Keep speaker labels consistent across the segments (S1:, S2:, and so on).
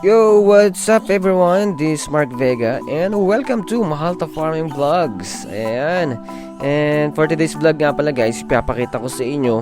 S1: Yo, what's up everyone? This is Mark Vega and welcome to Mahalta Farming Vlogs. Ayan. And for today's vlog nga pala guys, ipapakita ko sa inyo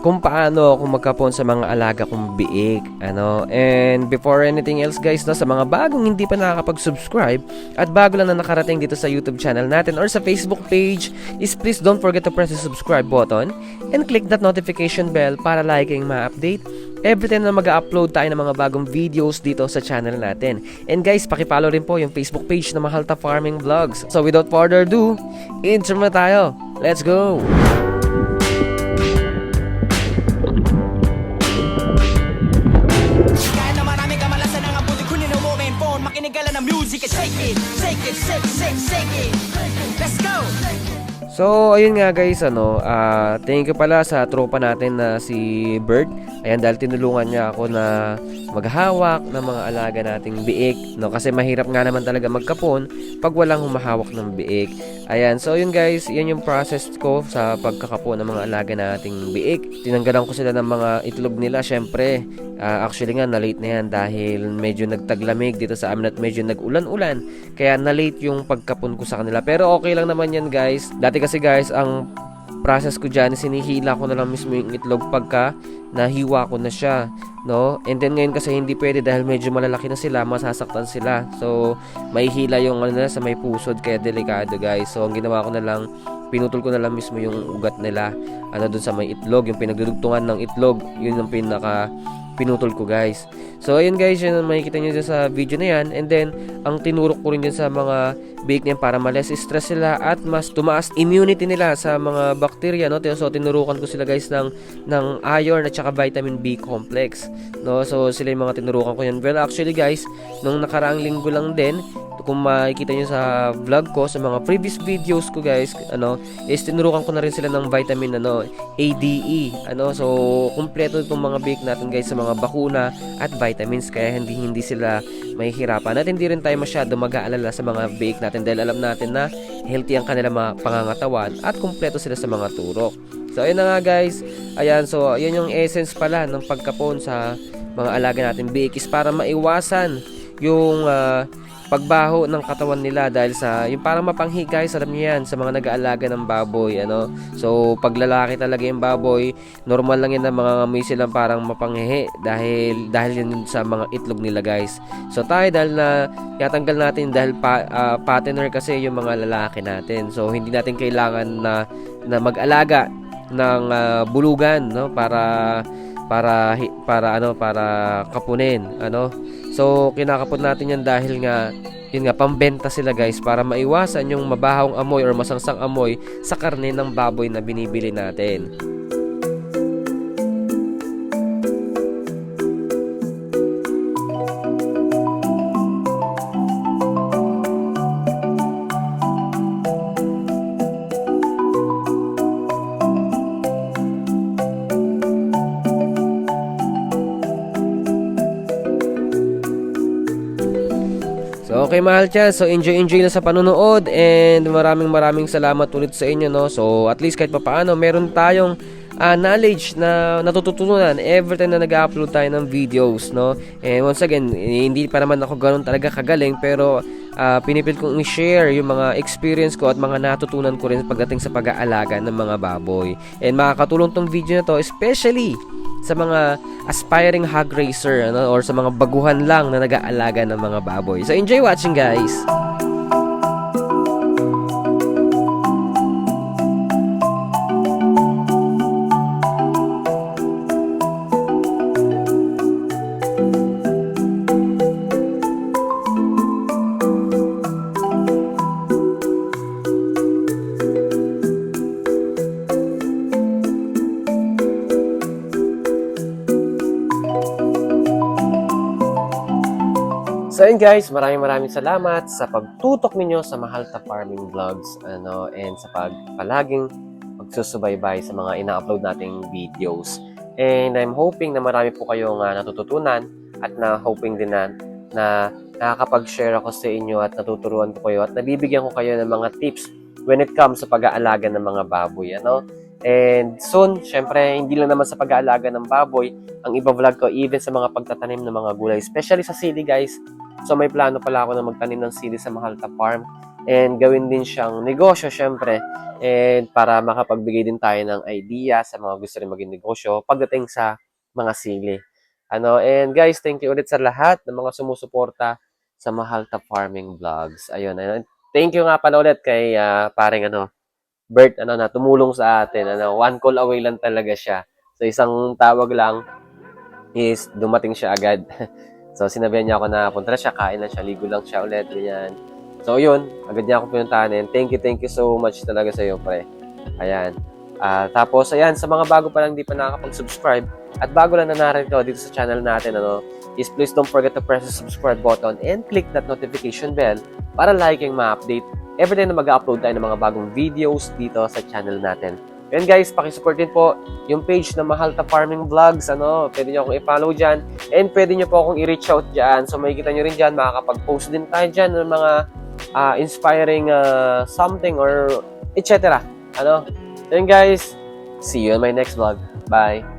S1: kung paano ako magkapon sa mga alaga kong biik. Ano? And before anything else guys, no, sa mga bagong hindi pa nakakapag-subscribe at bago lang na nakarating dito sa YouTube channel natin or sa Facebook page, is please don't forget to press the subscribe button and click that notification bell para lagi kayong ma-update every time na mag-upload tayo ng mga bagong videos dito sa channel natin. And guys, pakipollow rin po yung Facebook page na Mahalta Farming Vlogs. So without further ado, intro na tayo. Let's go!
S2: Shake it Shake it, shake, shake, shake it Let's go!
S1: So, ayun nga guys, ano, ah thank you pala sa tropa natin na si Bert. Ayan, dahil tinulungan niya ako na maghawak ng mga alaga nating biik, no? Kasi mahirap nga naman talaga magkapon pag walang humahawak ng biik. Ayan, so yun guys, yan yung process ko sa pagkakapon ng mga alaga nating biik. Tinanggalan ko sila ng mga itlog nila, syempre. Ah, actually nga, na-late na yan dahil medyo nagtaglamig dito sa amin at medyo nag-ulan-ulan. Kaya na-late yung pagkapon ko sa kanila. Pero okay lang naman yan guys. Dati kasi guys, ang process ko dyan, sinihila ko na lang mismo yung itlog pagka nahiwa ko na siya, no? And then ngayon kasi hindi pwede dahil medyo malalaki na sila, masasaktan sila. So, mahihila yung ano nila sa may pusod, kaya delikado guys. So, ang ginawa ko na lang, pinutol ko na lang mismo yung ugat nila, ano dun sa may itlog, yung pinagdudugtungan ng itlog, yun ang pinaka pinutol ko guys. So ayun guys, yun ang makikita nyo dyan sa video na yan. And then, ang tinurok ko rin dyan sa mga bake niyan para ma-less stress sila at mas tumaas immunity nila sa mga bacteria. No? So tinurukan ko sila guys ng, ng iron at saka vitamin B complex. No? So sila yung mga tinurukan ko yan. Well actually guys, nung nakaraang linggo lang din, kung makikita nyo sa vlog ko sa mga previous videos ko guys ano is tinurukan ko na rin sila ng vitamin ano ADE ano. So kumpleto itong mga bake natin guys sa mga bakuna at vitamins. Kaya hindi hindi sila mahihirapan. At hindi rin tayo masyado mag-aalala sa mga bake natin dahil alam natin na healthy ang kanilang mga pangangatawan at kumpleto sila sa mga turok so ayun na nga guys. Ayan so yun yung essence pala ng pagkapon sa mga alaga natin. Bake is para maiwasan yung ah, pagbaho ng katawan nila dahil sa yung parang alam niyo yan sa mga nag-aalaga ng baboy ano? So pag lalaki talaga yung baboy normal lang yan na mga ngamoy silang parang mapanghihi dahil dahil yan sa mga itlog nila guys. So tayo dahil na yatanggal natin dahil pa, ah, partner kasi yung mga lalaki natin. So hindi natin kailangan na na mag-alaga ng ah, bulugan no? Para para para ano para kapunin ano? So kinakapon natin yan dahil nga yun nga pambenta sila guys para maiwasan yung mabahong amoy or masangsang amoy sa karne ng baboy na binibili natin So okay mahal chan, so enjoy enjoy na sa panonood and maraming maraming salamat ulit sa inyo no. So at least kahit papaano meron tayong ah, knowledge na natututunan every time na nag-upload tayo ng videos no. And once again, eh, hindi pa naman ako ganoon talaga kagaling pero ah, pinipil kong i-share yung mga experience ko at mga natutunan ko rin pagdating sa pag-aalaga ng mga baboy. And makakatulong tong video na to especially sa mga aspiring hog racer ano, or sa mga baguhan lang na nag-aalaga ng mga baboy. So enjoy watching guys! So yun guys, maraming maraming salamat sa pagtutok ninyo sa Mahalta Farming Vlogs ano, and sa pag palaging pagsusubaybay sa mga ina-upload nating videos. And I'm hoping na marami po kayong uh, natututunan at na hoping din na, na nakakapag-share ako sa inyo at natuturuan ko kayo at nabibigyan ko kayo ng mga tips when it comes sa pag-aalaga ng mga baboy. Ano? And soon, syempre, hindi lang naman sa pag-aalaga ng baboy, ang iba vlog ko, even sa mga pagtatanim ng mga gulay, especially sa sili guys. So may plano pala ako na magtanim ng sili sa Mahalta Farm and gawin din siyang negosyo syempre and para makapagbigay din tayo ng idea sa mga gusto rin maging negosyo pagdating sa mga sili. Ano, and guys, thank you ulit sa lahat ng mga sumusuporta sa Mahalta Farming Vlogs. Ayun, ayun. Thank you nga pala ulit kay ah, paring ano, Bert ano na tumulong sa atin. Ano, one call away lang talaga siya. So isang tawag lang is dumating siya agad. so sinabihan niya ako na punta na siya, kain na siya, ligo lang siya ulit, ganyan. So yun, agad niya ako pinuntahan and thank you, thank you so much talaga sa iyo, pre. Ayan. Ah, tapos ayan, sa mga bago pa lang di pa nakakapag-subscribe at bago lang na narito dito sa channel natin, ano, is please don't forget to press the subscribe button and click that notification bell para like yung ma-update every time na mag-upload tayo ng mga bagong videos dito sa channel natin. And guys, pakisupport din po yung page na Mahalta Farming Vlogs. Ano, pwede nyo akong i-follow dyan. And pwede nyo po akong i-reach out dyan. So makikita nyo rin dyan, makakapag-post din tayo dyan ng mga ah, inspiring ah, something or etc. Ano? And guys, see you in my next vlog. Bye!